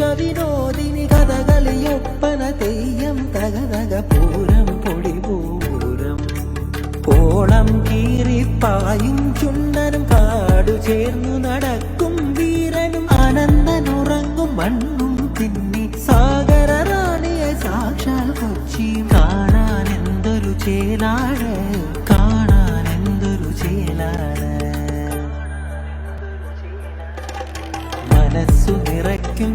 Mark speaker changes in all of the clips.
Speaker 1: വിശ്വവിനോദിനി കഥകളിയൊപ്പന തെയ്യം തകതക പൂരം പൊടിപൂരം കോളം കീറിപ്പായും ചുണ്ടനും കാടു ചേർന്നു നടക്കും വീരനും. അനന്തനുറങ്ങും മണ്ണും തിന്നി സാഗര റാണിയെ സാക്ഷാൽ കൊച്ചി. കാണാൻ എന്തൊരു ചേലാണ് കാണാൻ എന്തൊരു ചേലാണ് മനസ്സു നിറയ്ക്കും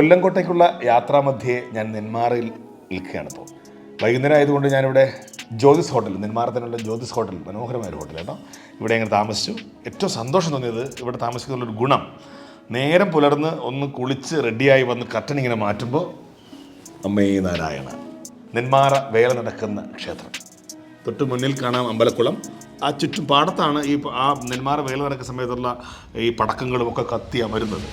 Speaker 2: കൊല്ലംകോട്ടേക്കുള്ള യാത്രാമധ്യേ ഞാൻ നെന്മാറയിൽ നിൽക്കുകയാണ് ഇപ്പോൾ. വൈകുന്നേരം ആയതുകൊണ്ട് ഞാനിവിടെ ജ്യോതിസ് ഹോട്ടൽ നെന്മാറത്തിനുള്ള ജ്യോതിസ് ഹോട്ടൽ മനോഹരമായ ഒരു ഹോട്ടൽ കേട്ടോ. ഇവിടെ അങ്ങനെ താമസിച്ചു. ഏറ്റവും സന്തോഷം തോന്നിയത് ഇവിടെ താമസിക്കുന്നുള്ളൊരു ഗുണം നേരം പുലർന്ന് ഒന്ന് കുളിച്ച് റെഡിയായി വന്ന് കർട്ടൻ ഇങ്ങനെ മാറ്റുമ്പോൾ അമ്മേ നാരായണ നെന്മാറ വേല നടക്കുന്ന ക്ഷേത്രം. തൊട്ട് മുന്നിൽ കാണാം അമ്പലക്കുളം. ആ ചുറ്റും പാടത്താണ് ഈ ആ നെന്മാറ വേല നടക്കുന്ന സമയത്തുള്ള ഈ പടക്കങ്ങളും ഒക്കെ കത്തി അമരുന്നത്.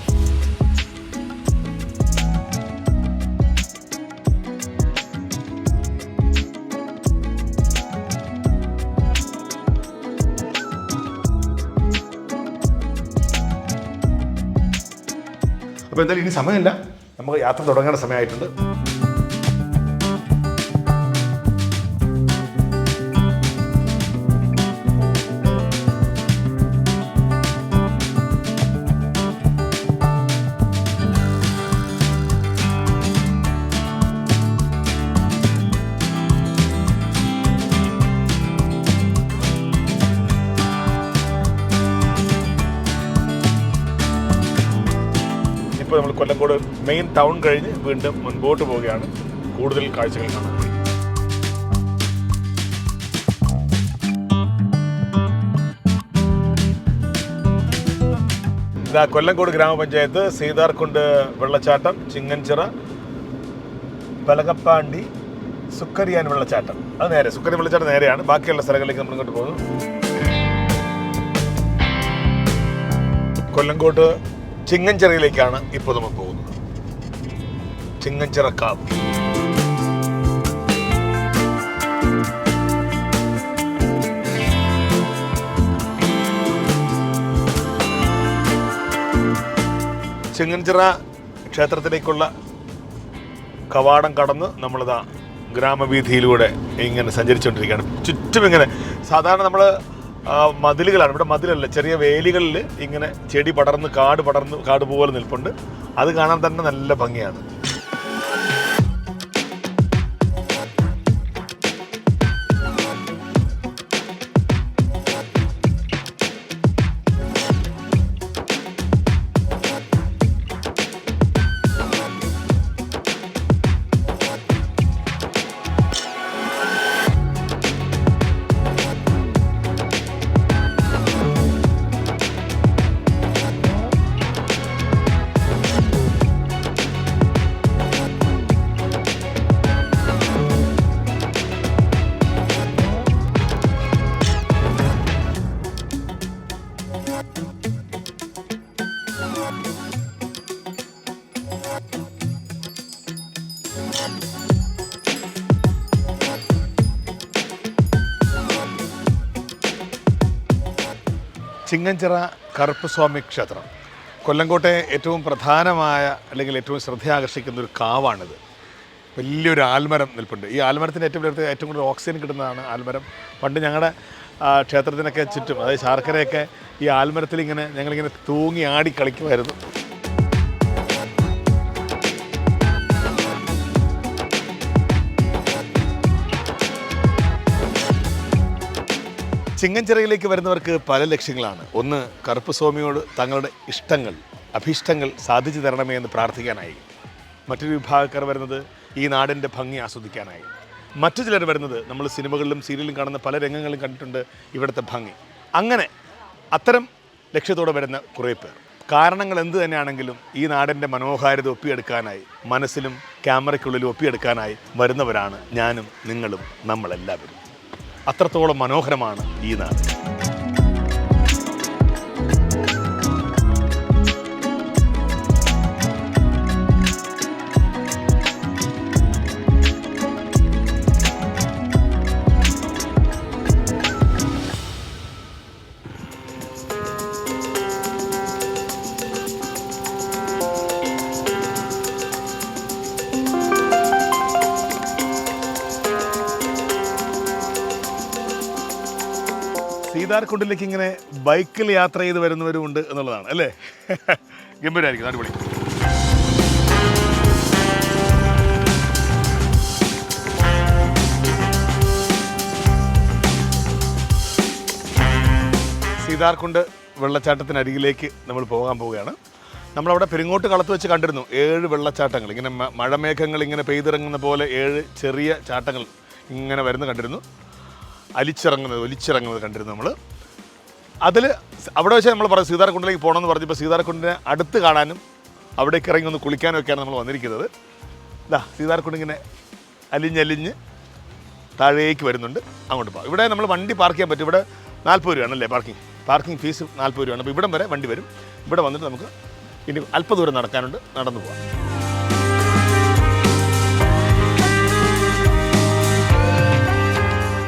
Speaker 2: അപ്പോൾ എന്തായാലും ഇനി സമയമില്ല. നമുക്ക് യാത്ര തുടങ്ങേണ്ട സമയമായിട്ടുണ്ട്. കൊല്ലംകോട് മെയിൻ ടൗൺ കഴിഞ്ഞ് വീണ്ടും മുൻപോട്ട് പോവുകയാണ്. കൂടുതൽ കാഴ്ചകൾ കാണാൻ ഇതാ കൊല്ലംകോട് ഗ്രാമപഞ്ചായത്ത് സീതാർകുണ്ട് വെള്ളച്ചാട്ടം ചിങ്ങൻചിറ പലകപ്പാണ്ടി സുക്കരിയാൻ വെള്ളച്ചാട്ടം. അത് നേരെ സുക്കരി വെള്ളച്ചാട്ടം നേരെയാണ്. ബാക്കിയുള്ള സ്ഥലങ്ങളിലേക്ക് നമ്മൾ ഇങ്ങോട്ട് പോകുന്നു. കൊല്ലംകോട്ട് ചിങ്ങഞ്ചിറയിലേക്കാണ് ഇപ്പോൾ നമ്മൾ പോകുന്നത്. ചിങ്ങഞ്ചിറ കാവ് ചിങ്ങഞ്ചിറ ക്ഷേത്രത്തിലേക്കുള്ള കവാടം കടന്ന് നമ്മളിതാ ഗ്രാമവീഥിയിലൂടെ ഇങ്ങനെ സഞ്ചരിച്ചുകൊണ്ടിരിക്കുകയാണ്. ചുറ്റും ഇങ്ങനെ സാധാരണ നമ്മൾ മതിലുകളാണ്. ഇവിടെ മതിലല്ല ചെറിയ വേലികളിൽ ഇങ്ങനെ ചെടി പടർന്ന് കാട് പടർന്ന് കാട് പോലെ നിൽപ്പുണ്ട്. അത് കാണാൻ തന്നെ നല്ല ഭംഗിയാണ്. ചിങ്ങഞ്ചിറ കറുപ്പസ്വാമി ക്ഷേത്രം. കൊല്ലങ്കോട്ടെ ഏറ്റവും പ്രധാനമായ അല്ലെങ്കിൽ ഏറ്റവും ശ്രദ്ധയാകർഷിക്കുന്ന ഒരു കാവാണിത്. വലിയൊരു ആൽമരം നിൽപ്പുണ്ട്. ഈ ആൽമരത്തിന്റെ ഏറ്റവും വലിയ ഏറ്റവും കൂടുതൽ ഓക്സിജൻ കിട്ടുന്നതാണ് ആൽമരം. പണ്ട് ഞങ്ങളുടെ ക്ഷേത്രത്തിനൊക്കെ ചുറ്റും അതായത് ശാർക്കരയൊക്കെ ഈ ആൽമരത്തിൽ ഇങ്ങനെ ഞങ്ങളിങ്ങനെ തൂങ്ങി ആടി കളിക്കുമായിരുന്നു. ചിങ്ങഞ്ചിറയിലേക്ക് വരുന്നവർക്ക് പല ലക്ഷ്യങ്ങളാണ്. ഒന്ന് കറുപ്പ് സ്വാമിയോട് തങ്ങളുടെ ഇഷ്ടങ്ങൾ അഭിഷ്ടങ്ങൾ സാധിച്ചു തരണമേ എന്ന് പ്രാർത്ഥിക്കാനായി. മറ്റൊരു വിഭാഗക്കാർ വരുന്നത് ഈ നാടിന്റെ ഭംഗി ആസ്വദിക്കാനായി. മറ്റു ചിലർ വരുന്നത് നമ്മൾ സിനിമകളിലും സീരിയലിലും കാണുന്ന പല രംഗങ്ങളും കണ്ടിട്ടുണ്ട് ഇവിടുത്തെ ഭംഗി. അങ്ങനെ അത്തരം ലക്ഷ്യത്തോടെ വരുന്ന കുറേ പേർ. കാരണങ്ങൾ എന്ത് തന്നെയാണെങ്കിലും ഈ നാടിന്റെ മനോഹാരിത ഒപ്പിയെടുക്കാനായി മനസ്സിലും ക്യാമറയ്ക്കുള്ളിലും ഒപ്പിയെടുക്കാനായി വരുന്നവരാണ് ഞാനും നിങ്ങളും നമ്മളെല്ലാവരും. അത്രത്തോളം മനോഹരമാണ് ഈ നാട്. സീതാർകുണ്ടിലേക്ക് ഇങ്ങനെ ബൈക്കിൽ യാത്ര ചെയ്ത് വരുന്നവരും ഉണ്ട് എന്നുള്ളതാണ് അല്ലേ? ഗംഭീരമായിരിക്കും അടിപൊളി. സീതാർകുണ്ട് വെള്ളച്ചാട്ടത്തിനരികിലേക്ക് നമ്മൾ പോകാൻ പോവുകയാണ്. നമ്മളവിടെ പെരിങ്ങോട്ട് കളത്ത് വെച്ച് കണ്ടിരുന്നു ഏഴ് വെള്ളച്ചാട്ടങ്ങൾ. ഇങ്ങനെ മഴമേഘങ്ങൾ ഇങ്ങനെ പെയ്തിറങ്ങുന്ന പോലെ ഏഴ് ചെറിയ ചാട്ടങ്ങൾ ഇങ്ങനെ വരുന്ന കണ്ടിരുന്നു. അലിച്ചിറങ്ങുന്നത് ഒലിച്ചിറങ്ങുന്നത് കണ്ടിരുന്നു നമ്മൾ അതിൽ അവിടെ വെച്ച് നമ്മൾ പറഞ്ഞു സീതാർകുണ്ടിലേക്ക് പോകണമെന്ന് പറഞ്ഞപ്പോൾ സീതാർകുണ്ടിനെ അടുത്ത് കാണാനും അവിടേക്ക് ഇറങ്ങി ഒന്ന് കുളിക്കാനും ഒക്കെയാണ് നമ്മൾ വന്നിരിക്കുന്നത്. ഇതാ സീതാർകുണ്ട് ഇങ്ങനെ അലിഞ്ഞലിഞ്ഞ് താഴേക്ക് വരുന്നുണ്ട്. അങ്ങോട്ട് പോകാം. ഇവിടെ നമ്മൾ വണ്ടി പാർക്ക് ചെയ്യാൻ പറ്റും. ഇവിടെ നാൽപ്പത് രൂപയാണല്ലേ പാർക്കിംഗ്? പാർക്കിംഗ് ഫീസ് നാൽപ്പത് രൂപയാണ്. അപ്പോൾ ഇവിടം വരെ വണ്ടി വരും. ഇവിടെ വന്നിട്ട് നമുക്ക് ഇനി അല്പദൂരം നടക്കാനുണ്ട്. നടന്നു പോകാം.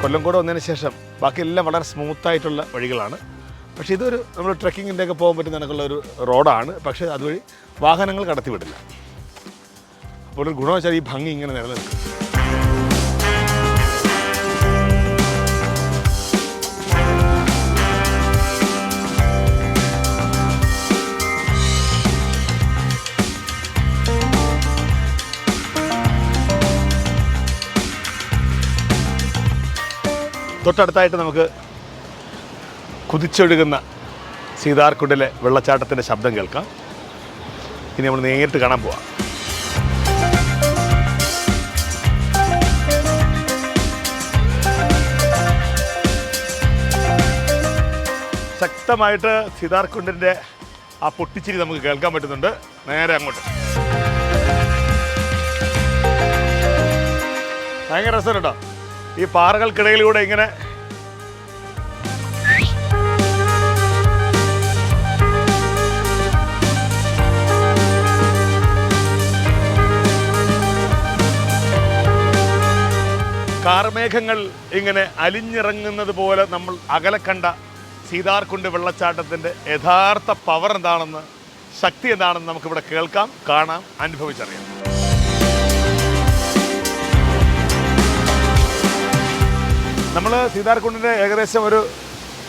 Speaker 2: കൊല്ലംകോട് വന്നതിന് ശേഷം ബാക്കിയെല്ലാം വളരെ സ്മൂത്തായിട്ടുള്ള വഴികളാണ്. പക്ഷേ ഇതൊരു നമ്മൾ ട്രക്കിങ്ങിന്റെ ഒക്കെ പോകാൻ പറ്റുന്ന കണക്കുള്ള ഒരു റോഡാണ്. പക്ഷേ അതുവഴി വാഹനങ്ങൾ കടത്തിവിടില്ല. അപ്പോൾ ഒരു ഗുണം വെച്ചാൽ ഈ ഭംഗി ഇങ്ങനെ നിലനിൽക്കും. തൊട്ടടുത്തായിട്ട് നമുക്ക് കുതിച്ചൊഴുകുന്ന സീതാർകുണ്ടിലെ വെള്ളച്ചാട്ടത്തിന്റെ ശബ്ദം കേൾക്കാം. ഇനി നമ്മൾ നേരിട്ട് കാണാൻ പോവാം. ശക്തമായിട്ട് സീതാർകുണ്ടിന്റെ ആ പൊട്ടിച്ചിരി നമുക്ക് കേൾക്കാൻ പറ്റുന്നുണ്ട്. നേരെ അങ്ങോട്ട്. ഭയങ്കര രസം കേട്ടോ. ഈ പാറകൾക്കിടയിലൂടെ ഇങ്ങനെ കാർമേഘങ്ങൾ ഇങ്ങനെ അലിഞ്ഞിറങ്ങുന്നത് പോലെ നമ്മൾ അകലെ കണ്ട സീതാർകുണ്ട് വെള്ളച്ചാട്ടത്തിന്റെ യഥാർത്ഥ പവർ എന്താണെന്ന് ശക്തി എന്താണെന്ന് നമുക്കിവിടെ കേൾക്കാം കാണാം അനുഭവിച്ചറിയാം. സീതാർകുണ്ടിന്റെ ഏകദേശം ഒരു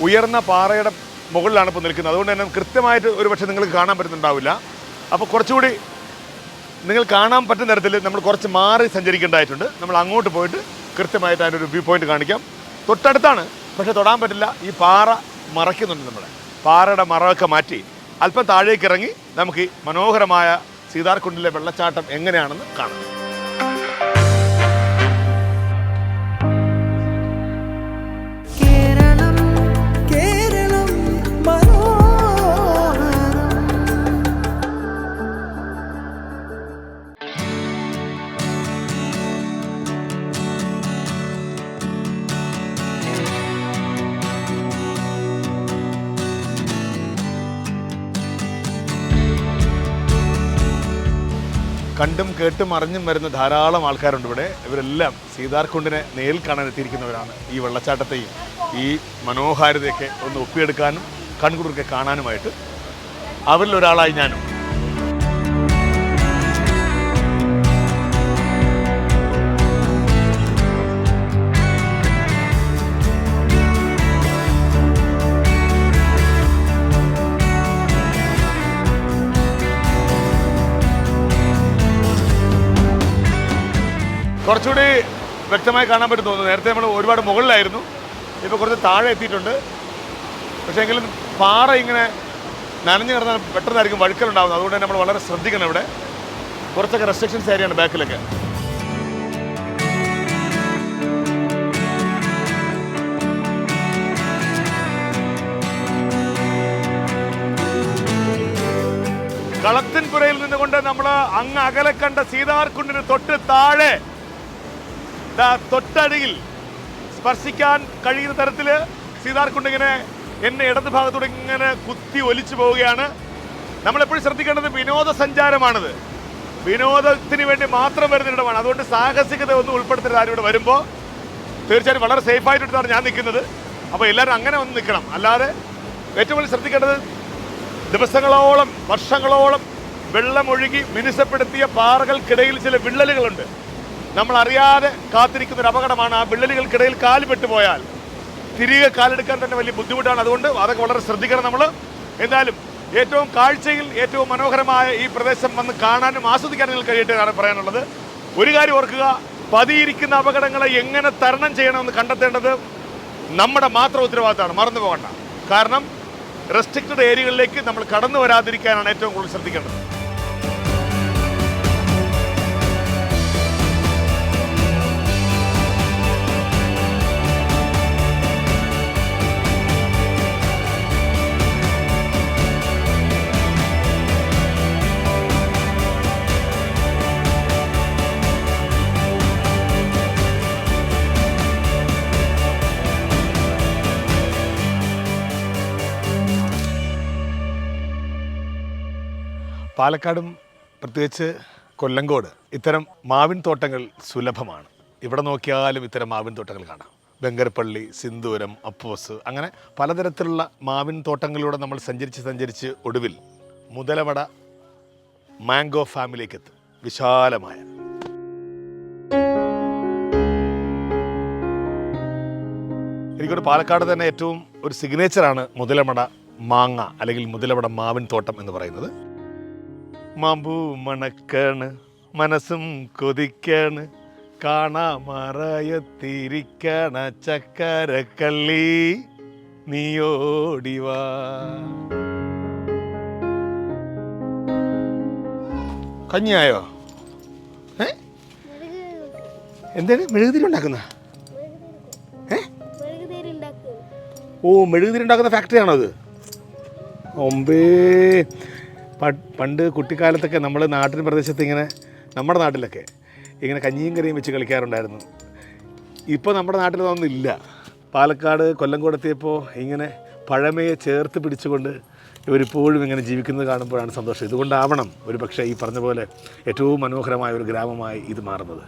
Speaker 2: ഉയർന്ന പാറയുടെ മുകളിലാണ് ഇപ്പോൾ നിൽക്കുന്നത്. അതുകൊണ്ട് തന്നെ കൃത്യമായിട്ട് ഒരു പക്ഷേ നിങ്ങൾക്ക് കാണാൻ പറ്റുന്നുണ്ടാവില്ല. അപ്പോൾ കുറച്ചുകൂടി നിങ്ങൾ കാണാൻ പറ്റുന്ന തരത്തിൽ നമ്മൾ കുറച്ച് മാറി സഞ്ചരിക്കേണ്ടതായിട്ടുണ്ട്. നമ്മൾ അങ്ങോട്ട് പോയിട്ട് കൃത്യമായിട്ട് അതിന്റെ ഒരു വ്യൂ പോയിന്റ് കാണിക്കാം. തൊട്ടടുത്താണ്. പക്ഷേ തൊടാൻ പറ്റില്ല. ഈ പാറ മറയ്ക്കുന്നുണ്ട് നമ്മളെ. പാറയുടെ മറവൊക്കെ മാറ്റി അല്പം താഴേക്ക് ഇറങ്ങി നമുക്ക് ഈ മനോഹരമായ സീതാർകുണ്ടിലെ വെള്ളച്ചാട്ടം എങ്ങനെയാണെന്ന് കാണാം. കണ്ടും കേട്ടും അറിഞ്ഞും വരുന്ന ധാരാളം ആൾക്കാരുണ്ട് ഇവിടെ. ഇവരെല്ലാം സീതാർകുണ്ടിനെ നേരിൽ കാണാൻ എത്തിയിരിക്കുന്നവരാണ് ഈ വെള്ളച്ചാട്ടത്തെയും ഈ മനോഹാരിതയൊക്കെ ഒന്ന് ഒപ്പിയെടുക്കാനും കൺകുടുക്കെ കാണാനുമായിട്ട് അവരിൽ ഒരാളായി ഞാനും. കുറച്ചുകൂടി വ്യക്തമായി കാണാൻ പറ്റും തോന്നുന്നു. നേരത്തെ നമ്മൾ ഒരുപാട് മുകളിലായിരുന്നു. ഇപ്പോൾ കുറച്ച് താഴെ എത്തിയിട്ടുണ്ട്. പക്ഷേ എങ്കിലും പാറ ഇങ്ങനെ നനഞ്ഞു കിടന്നാൽ പെട്ടെന്നായിരിക്കും വഴുക്കലുണ്ടാകുന്നത് അതുകൊണ്ട് തന്നെ നമ്മൾ വളരെ ശ്രദ്ധിക്കണം ഇവിടെ. കുറച്ചൊക്കെ റെസ്ട്രിക്ഷൻസ് ഏരിയയാണ് ബാക്കിലൊക്കെ. കളത്തിൻപുരയിൽ നിന്നുകൊണ്ട് നമ്മൾ അങ്ങ് അകലെ കണ്ട സീതാർകുണ്ടിന് തൊട്ട് താഴെ തൊട്ടടിയിൽ സ്പർശിക്കാൻ കഴിയുന്ന തരത്തിൽ സീതാർകുണ്ട് ഇങ്ങനെ എന്നെ ഇടത് ഭാഗത്തൂടെ ഇങ്ങനെ കുത്തി ഒലിച്ചു പോവുകയാണ്. നമ്മളെപ്പോഴും ശ്രദ്ധിക്കേണ്ടത് വിനോദസഞ്ചാരമാണിത്. വിനോദത്തിന് വേണ്ടി മാത്രം വരുന്നിടമാണ് അതുകൊണ്ട് സാഹസികത ഒന്നും ഉൾപ്പെടുത്തരുത് ആരും ഇവിടെ വരുമ്പോൾ തീർച്ചയായും വളരെ സേഫ് ആയിട്ടാണ് ഞാൻ നിൽക്കുന്നത്. അപ്പോൾ എല്ലാവരും അങ്ങനെ ഒന്ന് നിൽക്കണം. അല്ലാതെ ഏറ്റവും കൂടുതൽ ശ്രദ്ധിക്കേണ്ടത് ദിവസങ്ങളോളം വർഷങ്ങളോളം വെള്ളമൊഴുകി മിനുസപ്പെടുത്തിയ പാറകൾക്കിടയിൽ ചില വിള്ളലുകളുണ്ട്. നമ്മൾ അറിയാതെ കാത്തിരിക്കുന്ന ഒരു അപകടമാണ് ആ വിള്ളലുകൾക്കിടയിൽ കാൽ പെട്ടുപോയാൽ. തിരികെ കാലെടുക്കാൻ തന്നെ വലിയ ബുദ്ധിമുട്ടാണ്. അതുകൊണ്ട് അതൊക്കെ വളരെ ശ്രദ്ധിക്കണം നമ്മൾ എന്തായാലും ഏറ്റവും കാഴ്ചയിൽ ഏറ്റവും മനോഹരമായ ഈ പ്രദേശം വന്ന് കാണാനും ആസ്വദിക്കാനും കഴിയട്ടെ എന്നാണ് പറയാനുള്ളത്. ഒരു കാര്യം ഓർക്കുക പതിയിരിക്കുന്ന അപകടങ്ങളെ എങ്ങനെ തരണം ചെയ്യണമെന്ന് കണ്ടെത്തേണ്ടത് നമ്മുടെ മാത്രം ഉത്തരവാദിത്തമാണ്. മറന്നു പോകണ്ട. കാരണം റെസ്ട്രിക്റ്റഡ് ഏരിയകളിലേക്ക് നമ്മൾ കടന്നു വരാതിരിക്കാനാണ് ഏറ്റവും കൂടുതൽ ശ്രദ്ധിക്കേണ്ടത്. പാലക്കാടും പ്രത്യേകിച്ച് കൊല്ലങ്കോട് ഇത്തരം മാവിൻ തോട്ടങ്ങൾ സുലഭമാണ്. ഇവിടെ നോക്കിയാലും ഇത്തരം മാവിൻ തോട്ടങ്ങൾ കാണാം. ബംഗരപ്പള്ളി സിന്ദൂരം അപ്പോസ് അങ്ങനെ പലതരത്തിലുള്ള മാവിൻ തോട്ടങ്ങളിലൂടെ നമ്മൾ സഞ്ചരിച്ച് സഞ്ചരിച്ച് ഒടുവിൽ മുതലവട മാംഗോ ഫാമിലേക്ക് എത്തും വിശാലമായ. എനിക്കൊരു പാലക്കാട് തന്നെ ഏറ്റവും ഒരു സിഗ്നേച്ചറാണ് മുതലമട മാങ്ങ അല്ലെങ്കിൽ മുതലമട മാവിൻ തോട്ടം എന്ന് പറയുന്നത്. മാമ്പൂ മണക്കാണ് മനസ്സും കൊതിക്കാണ്. കാണാമറയത്തിരിക്കണ ചക്കരക്കള്ളി. നീയോടിവാ കഞ്ഞിയായോ? ഏ? എന്താണ് മെഴുകുതിരി ഉണ്ടാക്കുന്ന? ഏ? ഓ മെഴുകുതിരി ഉണ്ടാക്കുന്ന ഫാക്ടറിയാണോ അത്? ഒമ്പേ പണ്ട് കുട്ടിക്കാലത്തൊക്കെ നമ്മൾ നാട്ടിൻ പ്രദേശത്ത് ഇങ്ങനെ നമ്മുടെ നാട്ടിലൊക്കെ ഇങ്ങനെ കഞ്ഞിയും കറിയും വെച്ച് കളിക്കാറുണ്ടായിരുന്നു. ഇപ്പോൾ നമ്മുടെ നാട്ടിൽ അതൊന്നും ഇല്ല. പാലക്കാട് കൊല്ലംകോട് എത്തിയപ്പോൾ ഇങ്ങനെ പഴമയെ ചേർത്ത് പിടിച്ചുകൊണ്ട് ഇവരിപ്പോഴും ഇങ്ങനെ ജീവിക്കുന്നത് കാണുമ്പോഴാണ് സന്തോഷം. ഇതുകൊണ്ടാവണം ഒരു പക്ഷേ ഈ പറഞ്ഞ പോലെ ഏറ്റവും മനോഹരമായ ഒരു ഗ്രാമമായി ഇത് മാറുന്നത്.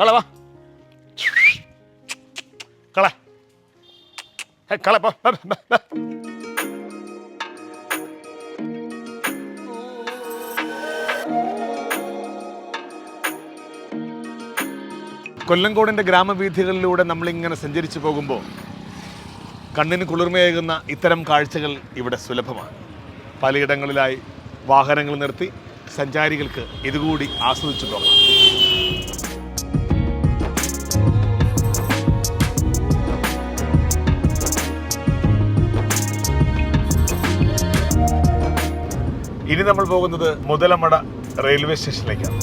Speaker 2: കളവാ കള. കള കൊല്ലങ്കോടിന്റെ ഗ്രാമവീഥികളിലൂടെ നമ്മളിങ്ങനെ സഞ്ചരിച്ചു പോകുമ്പോൾ കണ്ണിന് കുളിർമയേകുന്ന ഇത്തരം കാഴ്ചകൾ ഇവിടെ സുലഭമാണ്. പലയിടങ്ങളിലായി വാഹനങ്ങൾ നിർത്തി സഞ്ചാരികൾക്ക് ഇതുകൂടി ആസ്വദിച്ചു പോകാം. ഇനി നമ്മൾ പോകുന്നത് മുതലമട റെയിൽവേ സ്റ്റേഷനിലേക്കാണ്.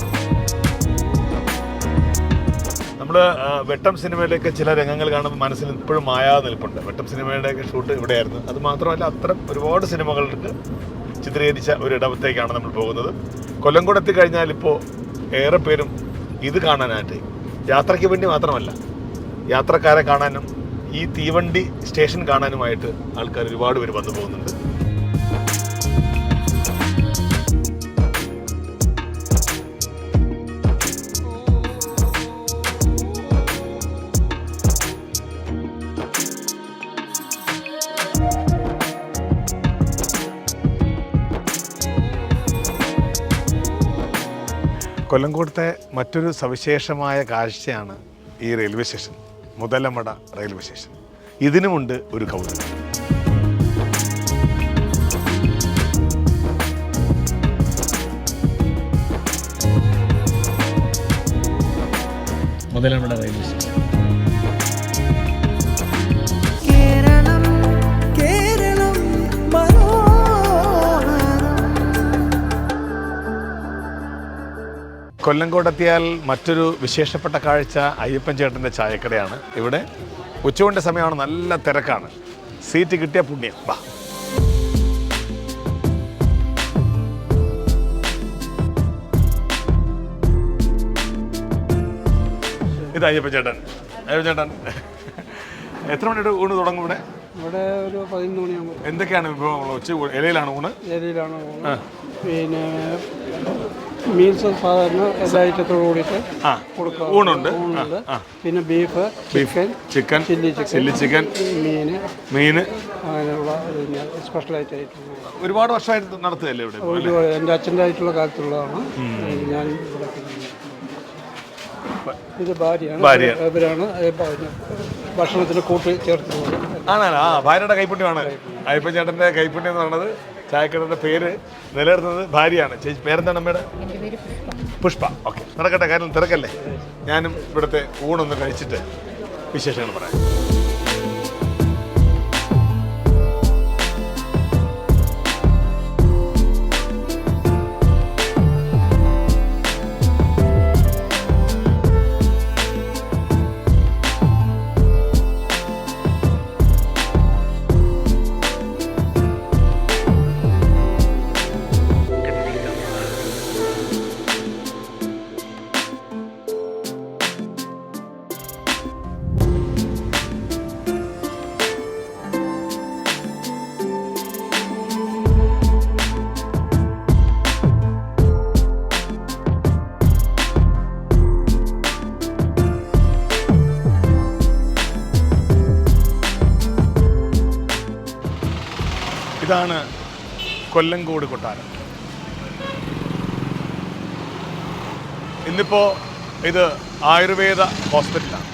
Speaker 2: നമ്മൾ വെട്ടം സിനിമയിലേക്ക് ചില രംഗങ്ങൾ കാണുമ്പോൾ മനസ്സിൽ ഇപ്പോഴും മായാതെ നിൽപ്പുണ്ട് വെട്ടം സിനിമയുടെയൊക്കെ ഷൂട്ട് ഇവിടെയായിരുന്നു. അത് മാത്രമല്ല അത്തരം ഒരുപാട് സിനിമകൾക്ക് ചിത്രീകരിച്ച ഒരു ഇടവത്തേക്കാണ് നമ്മൾ പോകുന്നത്. കൊല്ലംകോട് എത്തിക്കഴിഞ്ഞാൽ ഇപ്പോൾ ഏറെ പേരും ഇത് കാണാനായിട്ട് യാത്രയ്ക്ക് വേണ്ടി മാത്രമല്ല യാത്രക്കാരെ കാണാനും ഈ തീവണ്ടി സ്റ്റേഷൻ കാണാനുമായിട്ട് ആൾക്കാർ ഒരുപാട് പേര് വന്നു പോകുന്നുണ്ട്. കൊല്ലംകോട്ടത്തെ മറ്റൊരു സവിശേഷമായ കാഴ്ചയാണ് ഈ railway station Muthalamada railway station. ഇതിനുമുണ്ട് ഒരു കൗതുകം.
Speaker 3: Muthalamada railway station.
Speaker 2: കൊല്ലങ്കോടെത്തിയാൽ മറ്റൊരു വിശേഷപ്പെട്ട കാഴ്ച അയ്യപ്പൻ ചേട്ടന്റെ ചായക്കടയാണ്. ഇവിടെ ഉച്ചകൊണ്ട സമയമാണ് നല്ല തിരക്കാണ്. സീറ്റ് കിട്ടിയ പുണ്യം. വാ. ഇത് അയ്യപ്പൻ ചേട്ടൻ. അയ്യപ്പൻ ചേട്ടൻ. എത്ര മണിയുടെ ഊണ് തുടങ്ങും ഇവിടെ?
Speaker 4: ഇവിടെ ഒരു പതിനൊന്ന് മണിയാകുമ്പോൾ.
Speaker 2: എന്തൊക്കെയാണ് വിഭവങ്ങൾ? ഉച്ച ഇലയിലാണ് ഊണ്.
Speaker 4: ഇലയിലാണ് ഊണ്. പിന്നെ മീൽസ് സാധാരണ എല്ലാ ഐറ്റത്തോട് കൂടിയിട്ട്
Speaker 2: ആ ഊണുണ്ട്.
Speaker 4: പിന്നെ beef chicken
Speaker 2: chicken
Speaker 4: chilli chicken
Speaker 2: chilli chicken
Speaker 4: മീൻ
Speaker 2: മീൻ
Speaker 4: അങ്ങനെയുള്ള സ്പെഷ്യലായിട്ട് ഐറ്റങ്ങൾ
Speaker 2: ഒരുപാട് വർഷമായിട്ട് നടത്തുകയല്ലേ ഇവിടെ?
Speaker 4: ഒരുപാട് എന്റെ അച്ഛന്റെ ആയിട്ടുള്ള കാലത്തുള്ളതാണ്. ഞാൻ ഇവിടെ ഇത് ഭാര്യയാണ്.
Speaker 2: ഭാര്യ.
Speaker 4: ഇവരാണ്. ഭക്ഷണത്തിന് കൂട്ടി ചേർത്തുള്ളത്
Speaker 2: ആണല്ലോ? ആ ഭാര്യയുടെ കൈപ്പുണ്യമാണ്. അയ്യപ്പൻ ചേട്ടന്റെ കൈപ്പുണ്യം എന്ന് പറയുന്നത് ചായക്കടയുടെ പേര്. നിലനിർത്തുന്നത് ഭാര്യയാണ്. ചേച്ചി പേരെന്താണ് അമ്മയുടെ പുഷ്പ. ഓക്കെ. നടക്കട്ടെ കാര്യം തിരക്കല്ലേ? ഞാനും ഇവിടുത്തെ ഊണൊന്ന് കഴിച്ചിട്ട് വിശേഷങ്ങൾ പറയാം. ഇതാണ് കൊല്ലങ്കോട് കൊട്ടാരം. ഇന്നിപ്പോ ഇത് ആയുർവേദ ഹോസ്പിറ്റലാണ്.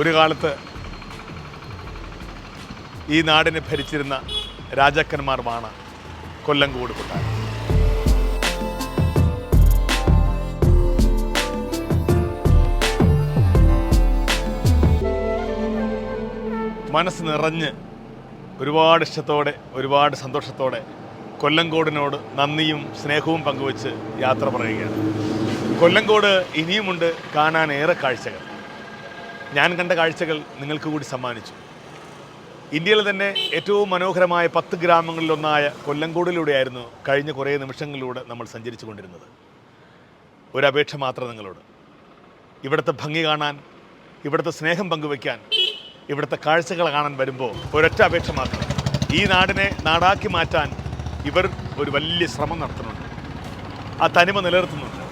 Speaker 2: ഒരു കാലത്ത് ഈ നാടിനെ ഭരിച്ചിരുന്ന രാജാക്കന്മാർമാണ് കൊല്ലങ്കോട് കൊട്ടാരം. മനസ്സ് നിറഞ്ഞ് ഒരുപാട് ഇഷ്ടത്തോടെ ഒരുപാട് സന്തോഷത്തോടെ കൊല്ലങ്കോടിനോട് നന്ദിയും സ്നേഹവും പങ്കുവച്ച് യാത്ര പറയുകയാണ്. കൊല്ലങ്കോട് ഇനിയുമുണ്ട് കാണാൻ ഏറെ കാഴ്ചകൾ. ഞാൻ കണ്ട കാഴ്ചകൾ നിങ്ങൾക്ക് കൂടി സമ്മാനിച്ചു. ഇന്ത്യയിലെ തന്നെ ഏറ്റവും മനോഹരമായ പത്ത് ഗ്രാമങ്ങളിലൊന്നായ കൊല്ലങ്കോടിലൂടെയായിരുന്നു കഴിഞ്ഞ കുറേ നിമിഷങ്ങളിലൂടെ നമ്മൾ സഞ്ചരിച്ചു കൊണ്ടിരുന്നത്. ഒരപേക്ഷ മാത്രം നിങ്ങളോട്. ഇവിടുത്തെ ഭംഗി കാണാൻ ഇവിടുത്തെ സ്നേഹം പങ്കുവയ്ക്കാൻ ഇവിടുത്തെ കാഴ്ചകൾ കാണാൻ വരുമ്പോൾ ഒരൊറ്റ അപേക്ഷ മാത്രം. ഈ നാടിനെ നാടാക്കി മാറ്റാൻ ഇവർ ഒരു വലിയ ശ്രമം നടത്തുന്നുണ്ട്. ആ തനിമ നിലനിർത്തുന്നുണ്ട്.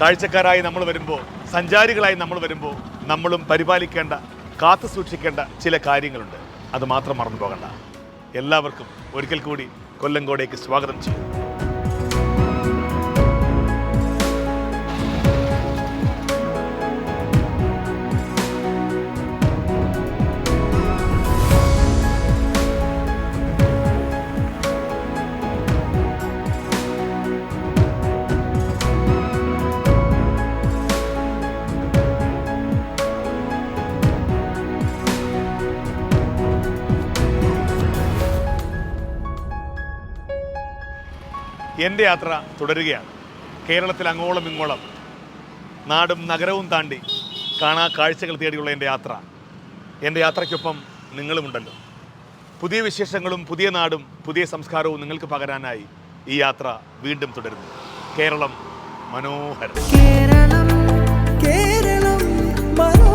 Speaker 2: കാഴ്ചക്കാരായി നമ്മൾ വരുമ്പോൾ സഞ്ചാരികളായി നമ്മൾ വരുമ്പോൾ നമ്മളും പരിപാലിക്കേണ്ട കാത്തു സൂക്ഷിക്കേണ്ട ചില കാര്യങ്ങളുണ്ട്. അത് മാത്രം മറന്നു പോകണ്ട എല്ലാവർക്കും ഒരിക്കൽ കൂടി കൊല്ലങ്കോടേക്ക് സ്വാഗതം ചെയ്യും എന്റെ യാത്ര തുടരുകയാണ്. കേരളത്തിൽ അങ്ങോളം ഇങ്ങോളം നാടും നഗരവും താണ്ടി കാണാ കാഴ്ചകൾ തേടിയുള്ള എന്റെ യാത്ര. എന്റെ യാത്രയ്ക്കൊപ്പം നിങ്ങളുമുണ്ടല്ലോ. പുതിയ വിശേഷങ്ങളും പുതിയ നാടും പുതിയ സംസ്കാരവും നിങ്ങൾക്ക് പകരാനായി ഈ യാത്ര വീണ്ടും തുടരുന്നു. കേരളം മനോഹരം.
Speaker 1: കേരളം കേരളം മനോഹരം.